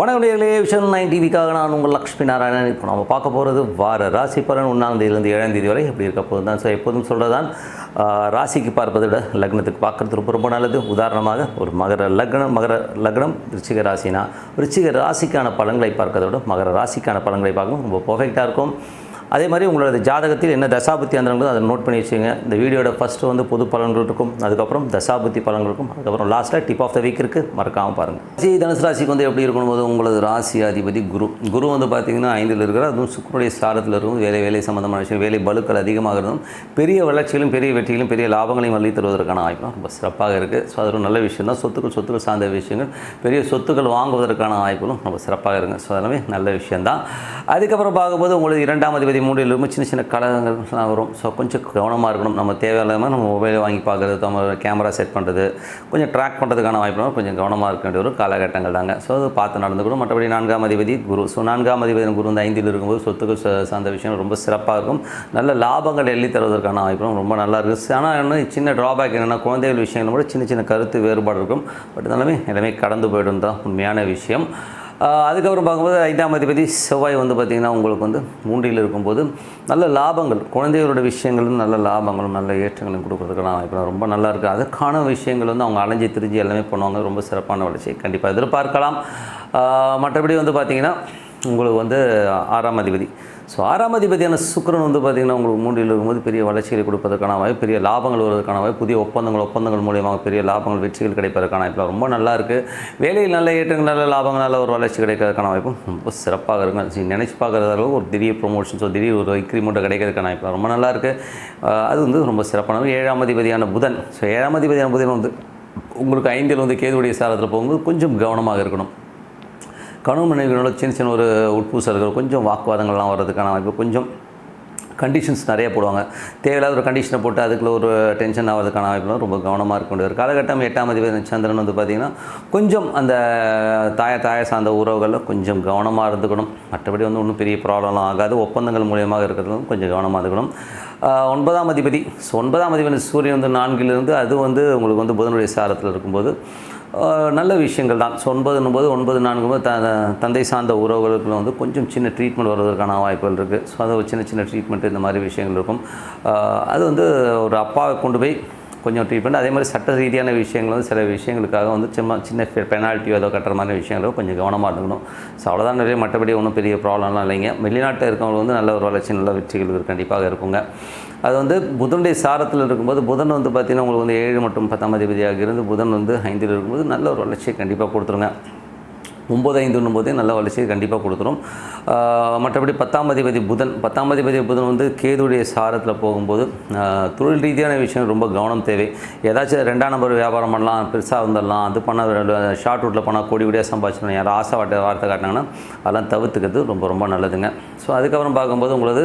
வணக்கங்களே vision nine டிவிக்காக நான் உங்கள் லக்ஷ்மி நாராயணன். இப்போ நம்ம பார்க்க போகிறது வார ராசி பலன் ஒன்றாம் தேதியிலேருந்து ஏழாம் தேதி வரை எப்படி இருக்க போது தான் ஸோ எப்போதும் சொல்கிறதான் ராசிக்கு பார்ப்பதை விட லக்னத்துக்கு பார்க்குறது ரொம்ப ரொம்ப நல்லது. உதாரணமாக ஒரு மகர லக்னம் மகர லக்னம் ரிச்சிக ராசினா ரிச்சிக ராசிக்கான பலன்களை பார்க்கறதை விட மகர ராசிக்கான பலன்களை பார்க்கணும். ரொம்ப பர்ஃபெக்டாக இருக்கும். அதே மாதிரி உங்களோட ஜாதகத்தில் என்ன தசாபுத்தி அந்தரங்களோ அதை நோட் பண்ணி வச்சுங்க இந்த வீடியோட ஃபஸ்ட்டு வந்து பொது பலன்கள் இருக்கும் அதுக்கப்புறம் தசாபுத்தி பலன்களுக்கும் அதுக்கப்புறம் லாஸ்ட்டில் டிப் ஆஃப் த வீக் இருக்குது மறக்காமல் பாருங்கள் ராசி தனுசு ராசிக்கு வந்து எப்படி இருக்கணும்? போது உங்களது ராசி அதிபதி குரு. குரு வந்து பார்த்தீங்கன்னா ஐந்தில் இருக்கிற அதுவும் சுக்கருடைய சாரத்தில் இருக்கும் வேலை வேலை சம்மந்தமான விஷயம் வேலை பலுக்கள் அதிகமாக இருந்தும் பெரிய வளர்ச்சியிலும் பெரிய வெற்றியிலும் பெரிய லாபங்களையும் வள்ளி தருவதற்கான வாய்ப்பு ரொம்ப சிறப்பாக இருக்குது ஸோ அது ஒரு நல்ல விஷயம் தான். சொத்துக்கள் சொத்துக்கள் சார்ந்த விஷயங்கள் பெரிய சொத்துக்கள் வாங்குவதற்கான வாய்ப்புகளும் ரொம்ப சிறப்பாக இருக்குங்க ஸோ அதெல்லாமே நல்ல விஷயந்தான் அதுக்கப்புறம் பார்க்கும்போது உங்களுக்கு இரண்டாம் அதிபதி மூன்றில் இருக்கும் சின்ன சின்ன கலகங்கள்லாம் வரும். ஸோ கொஞ்சம் கவனமாக இருக்கணும். நம்ம தேவையில்லாமல் நம்ம மொபைலை வாங்கி பார்க்குறது நம்ம கேமரா செட் பண்ணுறது கொஞ்சம் ட்ராக் பண்ணுறதுக்கான வாய்ப்பு கொஞ்சம் கவனமாக இருக்க வேண்டிய ஒரு காலகட்டங்கள் தாங்க. ஸோ அது பார்த்து நடந்துக்கணும் மற்றபடி நான்காம் அதிபதி குரு. ஸோ நான்காம் அதிபதி குரு வந்து ஐந்தில் இருக்கும்போது சொத்துக்கள் சார்ந்த விஷயம் ரொம்ப சிறப்பாக இருக்கும். நல்ல லாபங்கள் எள்ளி தருவதற்கான வாய்ப்பும் ரொம்ப நல்லா இருக்குது ஆனால் என்ன சின்ன ட்ராபேக் என்னென்னா குழந்தைகள் விஷயங்களும் கூட சின்ன சின்ன கருத்து வேறுபாடு இருக்கும். பட் எல்லாமே எல்லாமே கடந்து போயிடும் தான் உண்மையான விஷயம். அதுக்கப்புறம் பார்க்கும்போது ஐந்தாம் அதிபதி செவ்வாய் வந்து பார்த்திங்கன்னா உங்களுக்கு வந்து மூன்றில் இருக்கும்போது நல்ல லாபங்கள் குழந்தைகளோட விஷயங்களும் நல்ல லாபங்களும் நல்ல ஏற்றங்களும் கொடுக்குறதுக்கான வாய்ப்பு ரொம்ப நல்லா இருக்குது அதுக்கான விஷயங்கள் வந்து அவங்க அலைஞ்சு திரிஞ்சு எல்லாமே பண்ணுவாங்க. ரொம்ப சிறப்பான வளர்ச்சியை கண்டிப்பாக எதிர்பார்க்கலாம். மற்றபடி வந்து பார்த்திங்கன்னா உங்களுக்கு வந்து ஆறாம் அதிபதி. ஸோ ஆறாம் அதிபதியான சுக்கிரன் வந்து பார்த்திங்கன்னா உங்களுக்கு மூன்றில் இருக்கும்போது பெரிய வளர்ச்சிகளை கொடுப்பதற்கான வாய்ப்பு பெரிய லாபங்கள் வருவதற்கான வாய்ப்பு புதிய ஒப்பந்தங்கள் ஒப்பந்தங்கள் மூலியமாக பெரிய லாபங்கள் வெற்றிகள் கிடைப்பதற்கான வாய்ப்பு. ரொம்ப நல்லா இருக்குது வேலையில் நல்ல ஏற்றங்கள் நல்ல லாபங்கள் நல்ல ஒரு வளர்ச்சி கிடைக்கிறதுக்கான வாய்ப்பும் ரொம்ப சிறப்பாக இருக்கும் சரி, நினைச்சு பார்க்குற அளவுக்கு ஒரு திடீர் ப்ரொமோஷன்ஸோ திடீர் ஒரு இன்க்ரிமெண்ட்டோ கிடைக்கிறதுக்கான வாய்ப்பு. ரொம்ப நல்லா இருக்குது அது வந்து ரொம்ப சிறப்பானது ஏழாம் அதிபதியான புதன். ஸோ ஏழாம் அதிபதியான புதன் வந்து உங்களுக்கு ஐந்தில் வந்து கேதுடைய சாரத்தில் போகும்போது கொஞ்சம் கவனமாக இருக்கணும். கணவன் மனைவிகளோட சின்ன சின்ன ஒரு உட்பூசல்கள் கொஞ்சம் வாக்குவாதங்கள்லாம் வர்றதுக்கான வாய்ப்பு கொஞ்சம் கண்டிஷன்ஸ் நிறைய போடுவாங்க. தேவையில்லாத ஒரு கண்டிஷனை போட்டு அதுக்குள்ள ஒரு டென்ஷன் ஆகிறதுக்கான வாய்ப்புலாம் ரொம்ப கவனமாக இருக்க வேண்டிய ஒரு காலகட்டம் எட்டாம் அதிபதி சந்திரன் வந்து பார்த்திங்கன்னா கொஞ்சம் அந்த தாய தாய சார்ந்த உறவுகளில் கொஞ்சம் கவனமாக இருந்துக்கணும். மற்றபடி வந்து ஒன்றும் பெரிய ப்ராப்ளம்லாம் ஆகாது. ஒப்பந்தங்கள் மூலியமாக இருக்கிறதுலும் கொஞ்சம் கவனமாக இருக்கணும். ஒன்பதாம் அதிபதி. ஸோ ஒன்பதாம் அதிபதி சூரியன் வந்து நான்கிலிருந்து அது வந்து உங்களுக்கு வந்து புதனுடைய சாரத்தில் இருக்கும்போது நல்ல விஷயங்கள் தான். ஸோ ஒன்பதுன்னும் போது ஒன்பது நான்கு போது த தந்தை சார்ந்த உறவுகளுக்குள்ள வந்து கொஞ்சம் சின்ன ட்ரீட்மெண்ட் வர்றதுக்கான வாய்ப்புகள் இருக்குது ஸோ அது ஒரு சின்ன சின்ன ட்ரீட்மெண்ட் இந்த மாதிரி விஷயங்கள் இருக்கும். அது வந்து ஒரு அப்பாவை கொண்டு போய் கொஞ்சம் ட்ரீட்மெண்ட் அதே மாதிரி சட்ட ரீதியான விஷயங்கள் வந்து சில விஷயங்களுக்காக வந்து சும்மா சின்ன பெனால்ட்டியோ ஏதோ கட்டுற மாதிரி விஷயங்களோ கொஞ்சம் கவனமாக இருந்துக்கணும் ஸோ அவ்வளோதான் நிறைய மற்றபடி ஒன்றும் பெரிய ப்ராப்ளம்லாம் இல்லைங்க. வெளிநாட்டில் இருக்கவங்க வந்து நல்ல ஒரு வளர்ச்சி நல்ல வெற்றிகள் கண்டிப்பாக இருக்குங்க. அது வந்து புதனுடைய சாரத்தில் இருக்கும்போது புதன் வந்து பார்த்திங்கன்னா உங்களுக்கு வந்து ஏழு மற்றும் பத்தாம் அதிபதியாக இருந்து புதன் வந்து ஐந்தில் இருக்கும்போது நல்ல ஒரு வளர்ச்சியை கண்டிப்பாக கொடுத்துருங்க. ஒம்பது ஐந்துன்னும் போதே நல்ல வளர்ச்சியை கண்டிப்பாக கொடுத்துரும். மற்றபடி பத்தாம் அதிபதி புதன். பத்தாம் அதிபதி புதன் வந்து கேதுடைய சாரத்தில் போகும்போது தொழில் ரீதியான விஷயம் ரொம்ப கவனம் தேவை. ஏதாச்சும் ரெண்டாம் நம்பர் வியாபாரம் பண்ணலாம் பெருசாக வந்துடலாம் அது பண்ண ஷார்ட் ரூட்டில் போனால் கோடி கோடியாக சம்பாதிச்சிடணும் யாரும் ஆசை வார்த்தை வார்த்தை காட்டினாங்கன்னா அதெல்லாம் தவிர்த்துக்கிறது ரொம்ப ரொம்ப நல்லதுங்க. ஸோ அதுக்கப்புறம் பார்க்கும்போது உங்களது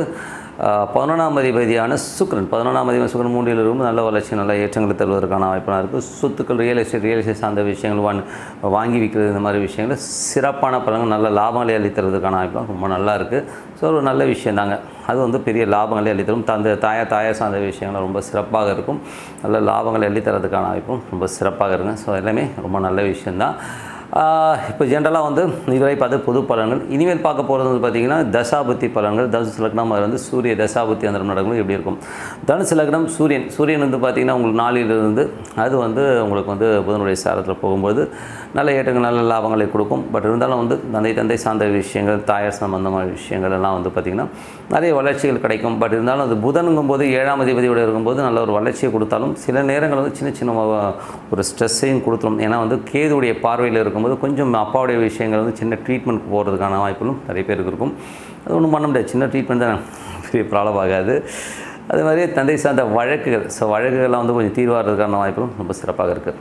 பதினொன்றாம் அதிபதியான சுக்ரன் பதினொன்றாம் அதிபதி சுக்ரன் மூன்றில் இருக்கும் நல்ல வளர்ச்சி நல்ல ஏற்றங்களை தருவதற்கான வாய்ப்பாக இருக்குது சொத்துக்கள் ரியல் எஸ்டேட் ரியல் எஸ்டேட் சார்ந்த விஷயங்கள் வான் வாங்கி விற்கிறது இந்த மாதிரி விஷயங்கள் சிறப்பான பலன்கள் நல்ல லாபங்களை அளித்தறதுக்கான தருவதற்கான வாய்ப்புலாம் ரொம்ப நல்லா இருக்குது ஸோ ஒரு நல்ல விஷயம் தாங்க. அது வந்து பெரிய லாபங்களை அளித்தரும். தந்த தாயா தாயா சார்ந்த விஷயங்கள் ரொம்ப சிறப்பாக இருக்கும். நல்ல லாபங்களை அள்ளித்தரதுக்கான வாய்ப்பும் ரொம்ப சிறப்பாக இருக்குங்க. ஸோ எல்லாமே ரொம்ப நல்ல விஷயந்தான் இப்போ ஜென்ரலாக வந்து இதுவரை பார்த்து பொது பலன்கள். இனிமேல் பார்க்க போகிறது வந்து பார்த்திங்கன்னா தசாபுத்தி பலன்கள். தனுசு லக்னம் அது வந்து சூரிய தசாபுத்தி அந்த நடக்கும் எப்படி இருக்கும். தனுசு லக்னம் சூரியன். சூரியன் வந்து பார்த்திங்கன்னா உங்களுக்கு நாளிலிருந்து அது வந்து உங்களுக்கு வந்து புதனுடைய சாரத்தில் போகும்போது நல்ல ஏற்றங்கள் நல்ல லாபங்களை கொடுக்கும். பட் இருந்தாலும் வந்து தந்தை தந்தை சார்ந்த விஷயங்கள் தாயார் சம்பந்தமான விஷயங்கள் எல்லாம் வந்து பார்த்திங்கன்னா நிறைய வளர்ச்சிகள் கிடைக்கும். பட் இருந்தாலும் அது புதனுங்கும் போது ஏழாம் அதிபதியோடு இருக்கும்போது நல்ல ஒரு வளர்ச்சியை கொடுத்தாலும் சில நேரங்கள் வந்து சின்ன சின்ன ஒரு ஸ்ட்ரெஸ்ஸையும் கொடுத்துரும். ஏன்னா வந்து கேதுடைய பார்வையில் இருக்கும்போது கொஞ்சம் அப்பாவுடைய விஷயங்கள் வந்து சின்ன ட்ரீட்மெண்ட் போகிறதுக்கான வாய்ப்புகளும் நிறைய பேருக்கு இருக்கும். அது ஒன்றும் பண்ண முடியாது. சின்ன ட்ரீட்மெண்ட் தான். பெரிய ப்ராப்ளம் ஆகாது. அதே மாதிரி தந்தை சார்ந்த வழக்குகள். ஸோ வழக்குகள்லாம் வந்து கொஞ்சம் தீர்வாகிறதுக்கான வாய்ப்புகளும் ரொம்ப சிறப்பாக இருக்குது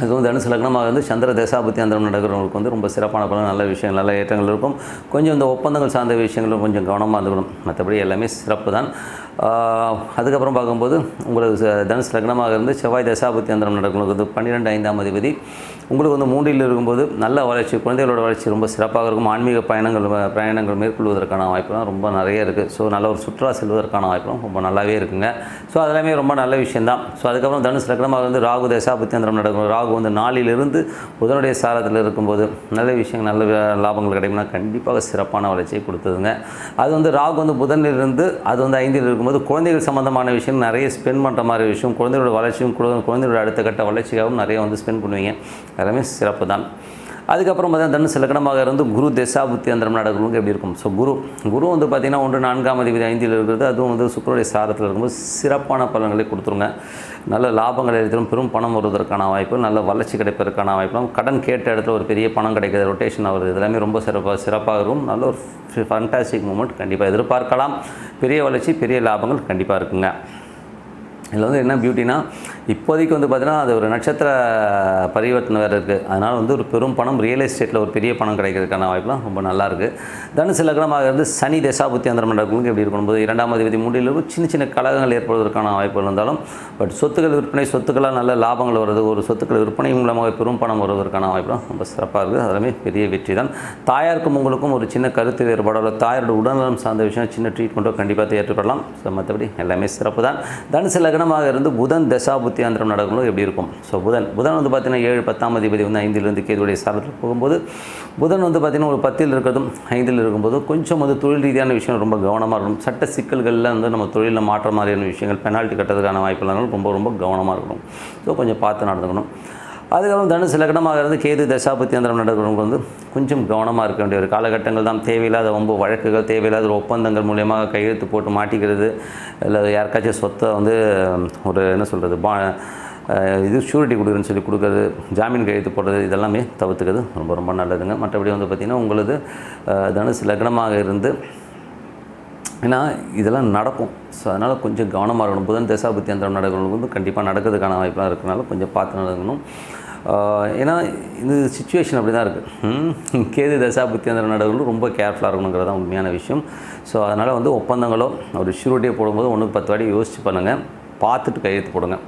அதுவும் தனுசு லக்னமாக வந்து சந்திர தசாபத்தி அந்தரம் நடக்கிறவங்களுக்கு வந்து ரொம்ப சிறப்பான பலன் நல்ல விஷயங்கள் நல்ல ஏற்றங்கள் இருக்கும். கொஞ்சம் இந்த ஒப்பந்தங்கள் சார்ந்த விஷயங்களும் கொஞ்சம் கவனமாக இருந்துக்கணும். மற்றபடி எல்லாமே சிறப்பு தான் அதுக்கப்புறம் பார்க்கும்போது உங்களுக்கு தனுசு லக்னமாக இருந்து செவ்வாய் தசாபுத்தி அந்தரம் நடக்கிறவங்களுக்கு வந்து பன்னிரெண்டு ஐந்தாம் அதிபதி. உங்களுக்கு வந்து மூன்றில் இருக்கும்போது நல்ல வளர்ச்சி குழந்தைகளோட வளர்ச்சி ரொம்ப சிறப்பாக இருக்கும். ஆன்மீக பயணங்கள் பயணங்கள் மேற்கொள்வதற்கான வாய்ப்புலாம் ரொம்ப நிறைய இருக்குது ஸோ நல்ல ஒரு சுற்றுலா செல்வதற்கான வாய்ப்புலாம் ரொம்ப நல்லாவே இருக்குங்க. ஸோ அதெல்லாமே ரொம்ப நல்ல விஷயந்தான் ஸோ அதுக்கப்புறம் தனுசு லக்னமாக வந்து ராகு தசாபுத்தி நடக்கும். ராகு வந்து நாளிலிருந்து புதனுடைய சாரத்தில் இருக்கும்போது நல்ல விஷயங்கள் நல்ல லாபங்கள் கிடைக்கும்னா கண்டிப்பாக சிறப்பான வளர்ச்சியை கொடுத்ததுங்க. அது வந்து ராகு வந்து புதனிலிருந்து அது வந்து ஐந்தில் இருக்கும்போது குழந்தைகள் சம்மந்தமான விஷயம் நிறைய ஸ்பெண்ட் பண்ணுற மாதிரி விஷயம் குழந்தைகளோட வளர்ச்சியும் குழந்தைகளோட அடுத்த கட்ட வளர்ச்சிக்காகவும் நிறைய வந்து ஸ்பெண்ட் பண்ணுவீங்க. எல்லாமே சிறப்பு தான். அதுக்கப்புறம் பார்த்தீங்கன்னா தனுசு லக்னமாக இருந்து குரு தசாபுத்தி அந்தரம் நடக்கிறவங்க எப்படி இருக்கும்? ஸோ குரு குரு வந்து பார்த்திங்கன்னா ஒன்று நான்காம் அதிபதி ஐந்தில் இருக்கிறது அதுவும் வந்து சுக்கரனுடைய சாரத்தில் இருக்கும்போது சிறப்பான பலன்களை கொடுத்துருங்க. நல்ல லாபங்கள் எடுத்துரும் பெரும் பணம் வருவதற்கான வாய்ப்பு நல்ல வளர்ச்சி கிடைப்பதற்கான வாய்ப்பு கடன் கேட்ட இடத்துல ஒரு பெரிய பணம் கிடைக்கிறது ரொட்டேஷன் ஆகுது இதெல்லாமே ரொம்ப சிறப்பாக சிறப்பாக இருக்கும். நல்ல ஒரு ஃபண்டாஸ்டிக் மூமெண்ட் கண்டிப்பாக எதிர்பார்க்கலாம். பெரிய வளர்ச்சி பெரிய லாபங்கள் கண்டிப்பாக இருக்குங்க. இதில் வந்து என்ன பியூட்டினா இப்போதைக்கு வந்து பார்த்தீங்கன்னா அது ஒரு நட்சத்திர பரிவர்த்தனை வேறு இருக்குது அதனால் வந்து ஒரு பெரும் பணம் ரியல் எஸ்டேட்டில் ஒரு பெரிய பணம் கிடைக்கிறதுக்கான வாய்ப்புலாம் ரொம்ப நல்லாயிருக்கு தனுசு லக்னமாக இருந்து சனி தசாபுத்தி அந்த நடக்கும் எப்படி இருக்கும்போது இரண்டாம் அதிபதி மூன்றில் இருக்கும் சின்ன சின்ன கழகங்கள் ஏற்படுவதற்கான வாய்ப்புகள் இருந்தாலும் பட் சொத்துக்கள் விற்பனை சொத்துக்களாக நல்ல லாபங்கள் வருது. ஒரு சொத்துக்கள் விற்பனை மூலமாக பெரும் பணம் வருவதற்கான வாய்ப்புலாம் ரொம்ப சிறப்பாக இருக்குது அதெல்லாமே பெரிய வெற்றி தான். தாயாருக்கும் உங்களுக்கும் ஒரு சின்ன கருத்து வேறுபாடோ. இல்லை தாயாரோட உடல்நலம் சார்ந்த விஷயம் சின்ன ட்ரீட்மெண்ட்டோ கண்டிப்பாக ஏற்றுக்கொள்ளலாம். ஸோ மற்றபடி எல்லாமே சிறப்பு தான். தனுசு லக்னமாக இருந்து புதன் தசாபுத்தி புத்தி நடக்கணும் நடக்கும்போது எப்படி இருக்கும்? ஸோ புதன் புதன் வந்து பார்த்தீங்கன்னா ஏழு பத்தாம் அதிபதி வந்து ஐந்திலிருந்து கேதுடைய சாரத்தில் போகும்போது புதன் வந்து பார்த்தீங்கன்னா ஒரு பத்தில் இருக்கிறதும் ஐந்தில் இருக்கும்போது கொஞ்சம் வந்து தொழில் ரீதியான விஷயம் ரொம்ப கவனமாக இருக்கணும். சட்ட சிக்கல்களில் வந்து நம்ம தொழிலில் மாற்ற மாதிரியான விஷயங்கள் பெனால்ட்டி கட்டுறதுக்கான வாய்ப்பு ரொம்ப ரொம்ப கவனமாக இருக்கணும். ஸோ கொஞ்சம் பார்த்து நடந்துக்கணும். அதுக்கப்புறம் தனுசு லக்னமாக இருந்து கேது தசாபத்தியந்திரம் நடக்கிறவங்க வந்து கொஞ்சம் கவனமாக இருக்க வேண்டிய ஒரு காலகட்டங்கள் தான். தேவையில்லாத ரொம்ப வழக்குகள் தேவையில்லாத ஒரு ஒப்பந்தங்கள் மூலியமாக கையெழுத்து போட்டு மாட்டிக்கிறது இல்லை யாருக்காச்சும் சொத்தை வந்து ஒரு என்ன சொல்கிறது பா இது ஷூரிட்டி கொடுக்குறேன்னு சொல்லி கொடுக்குறது ஜாமீன் கையெழுத்து போடுறது இதெல்லாமே தவிர்த்துக்கிறது ரொம்ப ரொம்ப நல்லதுங்க. மற்றபடி வந்து பார்த்திங்கன்னா உங்களது தனுசு லக்னமாக இருந்து ஏன்னா இதெல்லாம் நடக்கும். ஸோ அதனால் கொஞ்சம் கவனமாக இருக்கணும். புதன் தசாபுத்தி அந்த நடக்கிறவங்களுக்கு வந்து கண்டிப்பாக நடக்கிறதுக்கான வாய்ப்பெலாம் இருக்கிறனால கொஞ்சம் பார்த்து நடக்கணும் ஏன்னா இந்த சுச்சுவேஷன் அப்படி தான் இருக்குது கேது தசாபுத்தி அந்த நடக்கிறவங்களும் ரொம்ப கேர்ஃபுல்லாக இருக்கணுங்கிறது தான் உண்மையான விஷயம். ஸோ அதனால் வந்து ஒப்பந்தங்களோ ஒரு ஷூரிட்டியை போடும்போது ஒன்றுக்கு பத்து வாடி யோசிச்சு பண்ணுங்கள் பார்த்துட்டு கையெழுத்து போடுங்க.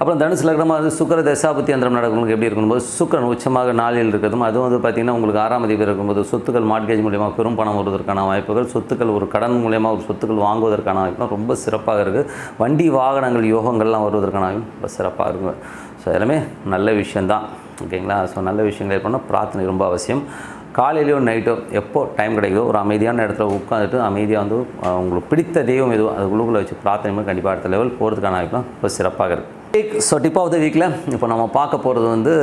அப்புறம் தனுசு லக்னமாக வந்து சுக்கர தசாபுத்தி அந்தரம் நடக்கிறவங்களுக்கு எப்படி இருக்கும்போது சுக்கரன் உச்சமாக நாளில் இருக்கிறதும் அதுவும் வந்து பார்த்திங்கன்னா உங்களுக்கு ஆறாம் அதிபதி இருக்கும்போது சொத்துக்கள் மார்க்கேஜ் மூலியமாக பெரும் பணம் வருவதற்கான வாய்ப்புகள் சொத்துக்கள் ஒரு கடன் மூலியமாக ஒரு சொத்துக்கள் வாங்குவதற்கான வாய்ப்புலாம் ரொம்ப சிறப்பாக இருக்குது வண்டி வாகனங்கள் யோகங்கள்லாம் வருவதற்கான வாய்ப்பு ரொம்ப சிறப்பாக இருக்குது ஸோ எல்லாமே நல்ல விஷயந்தான் ஓகேங்களா? ஸோ நல்ல விஷயங்கள் ஏற்படணும் பிரார்த்தனை ரொம்ப அவசியம். காலையிலையோ நைட்டோ எப்போ டைம் கிடைக்குதோ ஒரு அமைதியான இடத்துல உட்காந்துட்டு அமைதியாக வந்து உங்களுக்கு பிடித்த தெய்வம் எதுவும் அது உள்ளுக்குள்ளே வச்சு பிரார்த்தனை பண்ணி கண்டிப்பாக அடுத்த லெவல் போகிறதுக்கான வாய்ப்புலாம் ரொம்ப சிறப்பாக இருக்குது ஸோ டிப் ஆஃப் த வீக்கில் இப்போ நம்ம பார்க்க போகிறது வந்து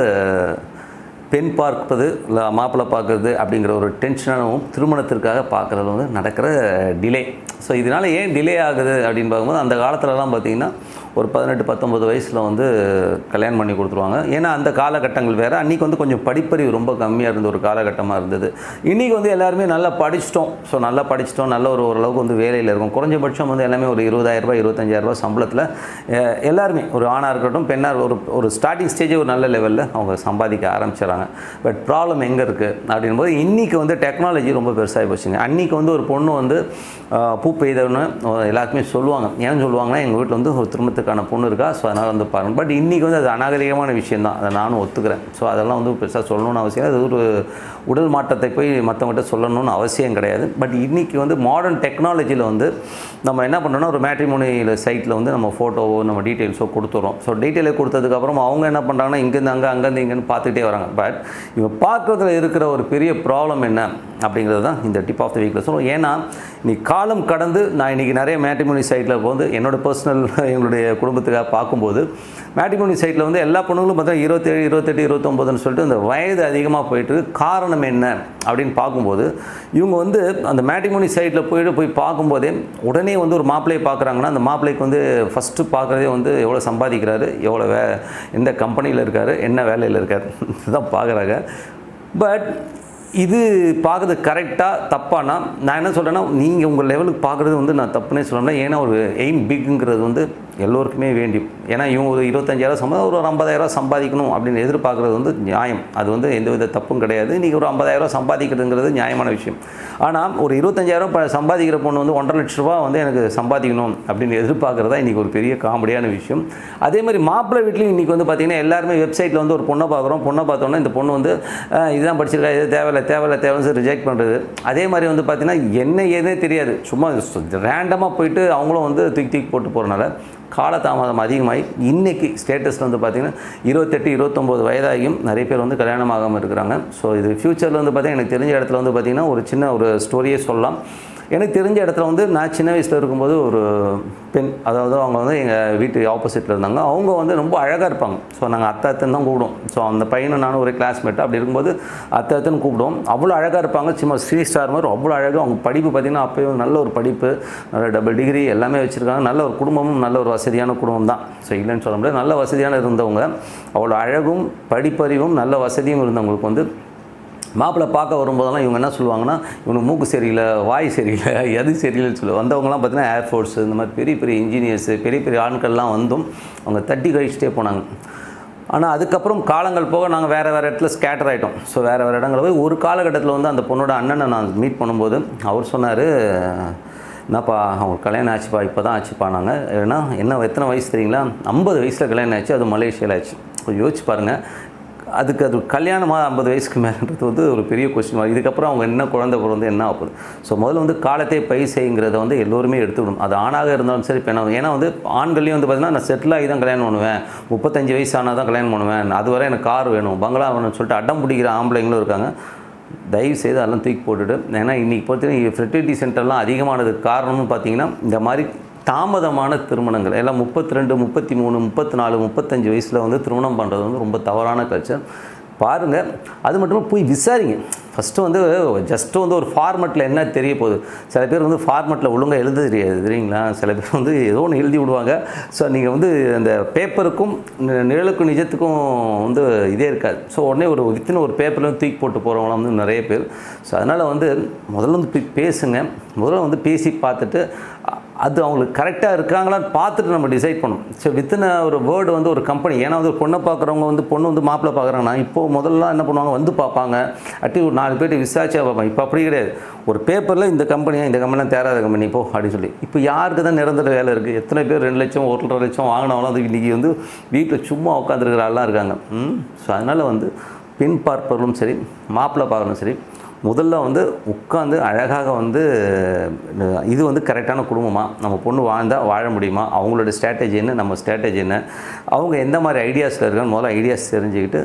பெண் பார்ப்பது இல்லை மாப்பிள்ளை பார்க்குறது அப்படிங்கிற ஒரு டென்ஷனாகவும் திருமணத்திற்காக பார்க்குறது வந்து நடக்கிற டிலே ஸோ இதனால் ஏன் டிலே ஆகுது அப்படின்னு பார்க்கும்போது அந்த காலத்துலலாம் பார்த்திங்கன்னா ஒரு பதினெட்டு பத்தொம்பது வயசில் வந்து கல்யாணம் பண்ணி கொடுத்துருவாங்க. ஏன்னா அந்த காலகட்டங்கள் வேறு. அன்றைக்கி வந்து கொஞ்சம் படிப்பறிவு ரொம்ப கம்மியாக இருந்த ஒரு காலகட்டமாக இருந்தது. இன்றைக்கி வந்து எல்லாருமே நல்லா படிச்சிட்டோம். ஸோ நல்லா படிச்சிட்டோம். நல்ல ஒரு ஓரளவுக்கு வந்து வேலையில் இருக்கும். குறைஞ்சபட்சம் வந்து எல்லாமே ஒரு இருபதாயிரரூபா இருபத்தஞ்சாயிரரூபா சம்பளத்தில் எல்லாருமே ஒரு ஆணாக இருக்கட்டும் பெண்ணாக ஒரு ஒரு ஸ்டார்டிங் ஸ்டேஜே ஒரு நல்ல லெவலில் அவங்க சம்பாதிக்க ஆரம்பிச்சிடறாங்க. பட் ப்ராப்ளம் எங்கே இருக்குது அப்படின்போது இன்றைக்கி வந்து டெக்னாலஜி ரொம்ப பெருசாகி போச்சுங்க. அன்றைக்கி வந்து ஒரு பொண்ணு வந்து பூ பெய்தவன்னு எல்லாருக்குமே சொல்லுவாங்க. ஏன்னு சொல்லுவாங்கன்னா எங்கள் வீட்டில் வந்து ஒரு திருமணத்துக்கான பொண்ணு இருக்கா? ஸோ அதனால் வந்து பாருங்க. பட் இன்றைக்கி வந்து அது அநாகரிகமான விஷயம் தான் அதை நானும் ஒத்துக்கிறேன். ஸோ அதெல்லாம் வந்து பெருசாக சொல்லணும்னு அவசியம் அது ஒரு உடல் மாற்றத்தை போய் மற்றவங்ககிட்ட சொல்லணும்னு அவசியம் கிடையாது. பட் இன்றைக்கி வந்து மாடர்ன் டெக்னாலஜியில் வந்து நம்ம என்ன பண்ணுறோம்னா ஒரு மேட்ரிமோனியில் சைட்டில் வந்து நம்ம ஃபோட்டோவோ நம்ம டீட்டெயில்ஸோ கொடுத்துறோம் ஸோ டீட்டெயிலை கொடுத்ததுக்கப்புறம் அவங்க என்ன பண்ணுறாங்கன்னா இங்கேருந்து அங்கே அங்கேருந்து இங்கேன்னு பார்த்துக்கிட்டே வராங்க. பட் இவங்க பார்க்குறதுல இருக்கிற ஒரு பெரிய ப்ராப்ளம் என்ன அப்படிங்கிறது தான் இந்த டிப் ஆஃப் த வீக்கில் சொல்லுவோம் ஏன்னா நீ காலம் கடந்து நான் இன்றைக்கி நிறைய மேட்ரிமோனி சைட்டில் வந்து என்னோடய பர்சனல் எங்களுடைய குடும்பத்துக்காக பார்க்கும்போது மேட்ரிமோனி சைட்டில் வந்து எல்லா பொண்ணுங்களும் பார்த்தா இருபத்தேழு இருபத்தெட்டு இருபத்தொம்போதுன்னு சொல்லிட்டு அந்த வயது அதிகமாக போயிட்டு காரணம் என்ன அப்படின்னு பார்க்கும்போது இவங்க வந்து அந்த மேட்ரிமோனி சைட்டில் போயிட்டு போய் பார்க்கும்போதே உடனே வந்து ஒரு மாப்பிள்ளையை பார்க்குறாங்கன்னா அந்த மாப்பிள்ளைக்கு வந்து ஃபஸ்ட்டு பார்க்குறதே வந்து எவ்வளோ சம்பாதிக்கிறாரு எவ்வளோ வே எந்த கம்பெனியில் இருக்கார் என்ன வேலையில் இருக்கார் இதுதான் பார்க்குறாங்க. பட் இது பார்க்குறது கரெக்டாக தப்பானா? நான் என்ன சொல்கிறேன்னா நீங்கள் உங்கள் லெவலுக்கு பார்க்குறது வந்து நான் தப்புனே சொல்லணும் ஏன்னா ஒரு எய்ம் பிக்குங்கிறது வந்து எல்லோருக்குமே வேண்டும் ஏன்னா இவங்க ஒரு இருபத்தஞ்சாயிரம் சம்பளம் ஒரு ஐம்பதாயிரம் சம்பாதிக்கணும் அப்படின்னு எதிர்பார்க்குறது வந்து நியாயம். அது வந்து எந்த வித தப்பும் கிடையாது. நீங்கள் ஒரு ஐம்பதாயிரம் சம்பாதிக்கிறதுங்கிறது நியாயமான விஷயம். ஆனால் ஒரு இருபத்தஞ்சாயிரம் சம்பாதிக்கிற பொண்ணு வந்து ஒன்றரை லட்ச ரூபா வந்து எனக்கு சம்பாதிக்கணும் அப்படின்னு எதிர்பார்க்குறதா இன்றைக்கி ஒரு பெரிய காமெடியான விஷயம். அதே மாதிரி மாப்பிள்ளை வீட்லையும் இன்றைக்கி வந்து பார்த்திங்கன்னா எல்லாருமே வெப்சைட்டில் வந்து ஒரு பொண்ணை பார்க்குறோம் பொண்ணை பார்த்தோன்னா இந்த பொண்ணு வந்து இதுதான் படிச்சிருக்கா இது தேவையில்லை தேவையில்லை தேவைன்னு சொல்லி ரிஜெக்ட் பண்ணுறது அதே மாதிரி வந்து பார்த்திங்கன்னா என்ன ஏதே தெரியாது. சும்மா ரேண்டமாக போயிட்டு அவங்களும் வந்து தூக்கி தூக்கி போட்டு போகிறனால காலதாமதம் அதிகமாகி இன்றைக்கி ஸ்டேட்டஸில் வந்து பார்த்திங்கன்னா இருபத்தெட்டு இருபத்தொம்போது வயதாகியும் நிறைய பேர் வந்து கல்யாணம் ஆகாமல் இருக்கிறாங்க. ஸோ இது ஃப்யூச்சரில் வந்து பார்த்திங்கன்னா எனக்கு தெரிஞ்ச இடத்துல வந்து பார்த்திங்கன்னா ஒரு சின்ன ஒரு ஸ்டோரியே சொல்லலாம். எனக்கு தெரிஞ்ச இடத்துல வந்து நான் சின்ன வயசில் இருக்கும்போது ஒரு பெண் அதாவது அவங்க வந்து எங்கள் வீட்டு ஆப்போசிட்டில் இருந்தாங்க. அவங்க வந்து ரொம்ப அழகாக இருப்பாங்க. ஸோ நாங்கள் அத்தை அத்தன் தான் கூப்பிடுவோம். ஸோ அந்த பையனை நானும் ஒரு கிளாஸ்மேட் அப்படி இருக்கும்போது அத்தை அத்தன் கூப்பிடுவோம். அவ்வளோ அழகாக இருப்பாங்க. சும்மா ஸ்ரீ ஸ்டார் மாதிரி அவ்வளோ அழகாக அவங்க படிப்பு பார்த்திங்கன்னா அப்போயும் நல்ல ஒரு படிப்பு. நல்ல டபுள் டிகிரி எல்லாமே வச்சுருக்காங்க. நல்ல ஒரு குடும்பமும் நல்ல ஒரு வசதியான குடும்பம் தான். ஸோ இல்லைன்னு சொல்ல முடியாது. நல்ல வசதியான இருந்தவங்க. அவ்வளோ அழகும் படிப்பறிவும் நல்ல வசதியும் இருந்தவங்களுக்கு வந்து மாப்பிள்ளை பார்க்க வரும்போதெல்லாம் இவங்க என்ன சொல்லுவாங்கன்னா இவனுக்கு மூக்கு சரியில்லை வாய் சரியில்லை எது சரியில்லைன்னு சொல்லி. வந்தவங்கலாம் பார்த்தீங்கன்னா ஏர்ஃபோர்ஸ் இந்த மாதிரி பெரிய பெரிய இன்ஜினியர்ஸு பெரிய பெரிய ஆண்கள்லாம் வந்தும் அவங்க தட்டி கழிச்சிட்டே போனாங்க. ஆனால் அதுக்கப்புறம் காலங்கள் போக நாங்கள் வேறு வேறு இடத்துல ஸ்கேட்டர் ஆகிட்டோம் ஸோ வேறு வேறு இடங்களில் போய் ஒரு காலகட்டத்தில் வந்து அந்த பொண்ணோட அண்ணனை நான் மீட் பண்ணும்போது அவர் சொன்னார் என்னப்பா அவங்க கல்யாணம் ஆச்சுப்பா இப்போ தான் ஆச்சுப்பா நாங்கள் ஏன்னா என்ன எத்தனை வயசு தெரியுங்களா? ஐம்பது வயசில் கல்யாணம் ஆச்சு அது மலேசியாவில் ஆச்சு. யோசிச்சு பாருங்கள் அதுக்கு அது கல்யாணமாக ஐம்பது வயசுக்கு மேலேன்றது வந்து ஒரு பெரிய கொஸ்டின் மாதிரி இதுக்கப்புறம் அவங்க என்ன குழந்தை பிறந்து என்ன ஆகுது ஸோ முதல்ல வந்து காலத்தை பை செய்யுங்கிறத வந்து எல்லோருமே எடுத்துக்கணும் அது ஆணாக இருந்தாலும் சரி பெண்ணாக ஏன்னா வந்து ஆண்கள்லேயும் வந்து பார்த்தீங்கன்னா நான் செட்டில் ஆகி தான் கல்யாணம் பண்ணுவேன். முப்பத்தஞ்சு வயசு ஆனால் தான் கல்யாணம் பண்ணுவேன். அது வரை எனக்கு கார் வேணும். பங்களா வேணும்னு சொல்லிட்டு அடம் பிடிக்கிற ஆம்பளைங்களும் இருக்காங்க. தயவு செய்து அதெல்லாம் தூக்கி போட்டுட்டு. ஏன்னா இன்றைக்கி பார்த்தீங்கன்னா ஃபெர்டிலிட்டி சென்டர்லாம் அதிகமானதுக்கு காரணம்னு பார்த்தீங்கன்னா இந்த மாதிரி தாமதமான திருமணங்கள். எல்லாம் முப்பத்தி ரெண்டு முப்பத்தி மூணு முப்பத்தி நாலு முப்பத்தஞ்சு வயசில் வந்து திருமணம் பண்ணுறது வந்து ரொம்ப தவறான கல்ச்சர். பாருங்கள் அது மட்டும் போய் விசாரிங்க. ஃபஸ்ட்டு வந்து ஜஸ்ட்டு வந்து ஒரு ஃபார்மெட்டில் என்ன தெரிய போகுது? சில பேர் வந்து ஃபார்மெட்டில் ஒழுங்காக எழுத தெரியாது தெரியுங்களா? சில பேர் வந்து ஏதோ ஒன்று எழுதி விடுவாங்க. ஸோ நீங்கள் வந்து அந்த பேப்பருக்கும் நிழலுக்கும் நிஜத்துக்கும் வந்து இதே இருக்காது. ஸோ உடனே ஒரு வித்தின் ஒரு பேப்பரில் தூக்கி போட்டு போகிறவங்களாம் வந்து நிறைய பேர். ஸோ அதனால் வந்து முதல்ல வந்து பேசுங்க. முதல்ல வந்து பேசி பார்த்துட்டு அது அவங்களுக்கு கரெக்டாக இருக்காங்களான்னு பார்த்துட்டு நம்ம டிசைட் பண்ணணும். ஸோ வித்தின் ஒரு வேர்டு வந்து ஒரு கம்பெனி ஏன்னா வந்து ஒரு பொண்ணை பார்க்குறவங்க வந்து பொண்ணு வந்து மாப்பிள்ளை பார்க்குறாங்கன்னா இப்போது முதல்ல என்ன பண்ணுவாங்க? வந்து பார்ப்பாங்க. அட்டி ஒரு நாலு பேர்ட்டு விசாரிச்சா பார்ப்பாங்க. இப்போ அப்படி கிடையாது. ஒரு பேப்பரில் இந்த கம்பெனியாக இந்த கம்பெனிலாம் தேராத கம்பெனி போ அப்படின்னு சொல்லி. இப்போ யாருக்கு தான் நிரந்தர வேலை இருக்குது எத்தனை பேர் ரெண்டு லட்சம் ஒன்றரை லட்சம் வாங்கினவங்களும் அது இன்றைக்கி வந்து வீட்டில் சும்மா உட்காந்துருக்கிறாள்லாம் இருக்காங்க. ம். ஸோ அதனால் வந்து பெண் பார்ப்பவர்களும் சரி மாப்பிள்ளை பார்க்கணும் சரி முதல்ல வந்து உட்காந்து அழகாக வந்து இது வந்து கரெக்டான குடும்பமா? நம்ம பொண்ணு வாழ்ந்தால் வாழ முடியுமா? அவங்களோட ஸ்ட்ராட்டஜி என்ன? நம்ம ஸ்ட்ராட்டஜி என்ன? அவங்க எந்த மாதிரி ஐடியாஸில் இருக்கான்னு முதல்ல ஐடியாஸ் தெரிஞ்சுக்கிட்டு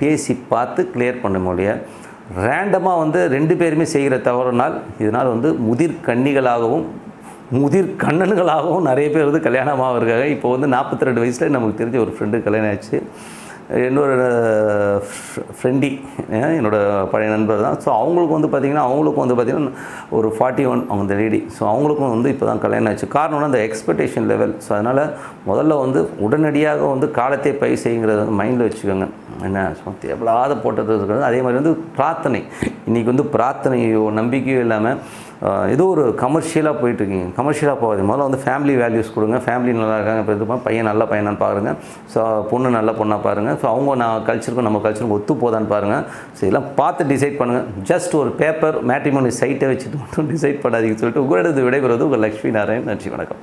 பேசி பார்த்து கிளியர் பண்ண முடியாது ரேண்டமாக வந்து ரெண்டு பேருமே செய்கிற தவறுனால் இதனால் வந்து முதிர் கண்ணிகளாகவும் முதிர் கண்ணன்களாகவும் நிறைய பேர் வந்து கல்யாணமாக இருக்காங்க இப்போ வந்து நாற்பத்தி ரெண்டு வயசில் நமக்கு தெரிஞ்ச ஒரு ஃப்ரெண்டு கல்யாணம் ஆச்சு இன்னொரு ஃப்ரெண்டி என்னோட பழைய நண்பர் தான். ஸோ அவங்களுக்கு வந்து பார்த்திங்கன்னா அவங்களுக்கும் வந்து பார்த்திங்கன்னா ஒரு ஃபார்ட்டி ஒன் அவங்க லேடி ஸோ அவங்களுக்கும் வந்து இப்போ தான் கல்யாணம் ஆச்சு. காரணம்னா அந்த எக்ஸ்பெக்டேஷன் லெவல் ஸோ அதனால் முதல்ல வந்து உடனடியாக வந்து காலத்தை பை செய்யுங்கிறத வந்து மைண்டில் வச்சுக்கோங்க. என்ன ஸோ தேவையில்லாத போட்டது இருக்கிறது. அதே மாதிரி வந்து பிரார்த்தனை. இன்றைக்கி வந்து பிரார்த்தனையோ நம்பிக்கையோ இல்லாமல் ஏதோ ஒரு கமர்ஷியலாக போயிட்டுருக்கீங்க. கமர்ஷியலாக போகாது முதல்ல வந்து ஃபேமிலி வேல்யூஸ் கொடுங்க. ஃபேமிலி நல்லா இருக்காங்க இப்போ பையன் நல்ல பையனான்னு பாருங்க. ஸோ பொண்ணு நல்ல பொண்ணாக பாருங்கள் ஸோ அவங்க நான் கல்ச்சருக்கும் நம்ம கல்ச்சருக்கும் ஒத்து போதான்னு பாருங்கள் ஸோ இதெல்லாம் பார்த்து டிசைட் பண்ணுங்கள் ஜஸ்ட் ஒரு பேப்பர் மேட்ரிமோனி சைட்டை வச்சுட்டு மட்டும் டிசைட் பண்ணாதீங்கன்னு சொல்லிட்டு உங்களோட விடைபெறுவது உங்கள் லக்ஷ்மி நாராயண் நன்றி வணக்கம்.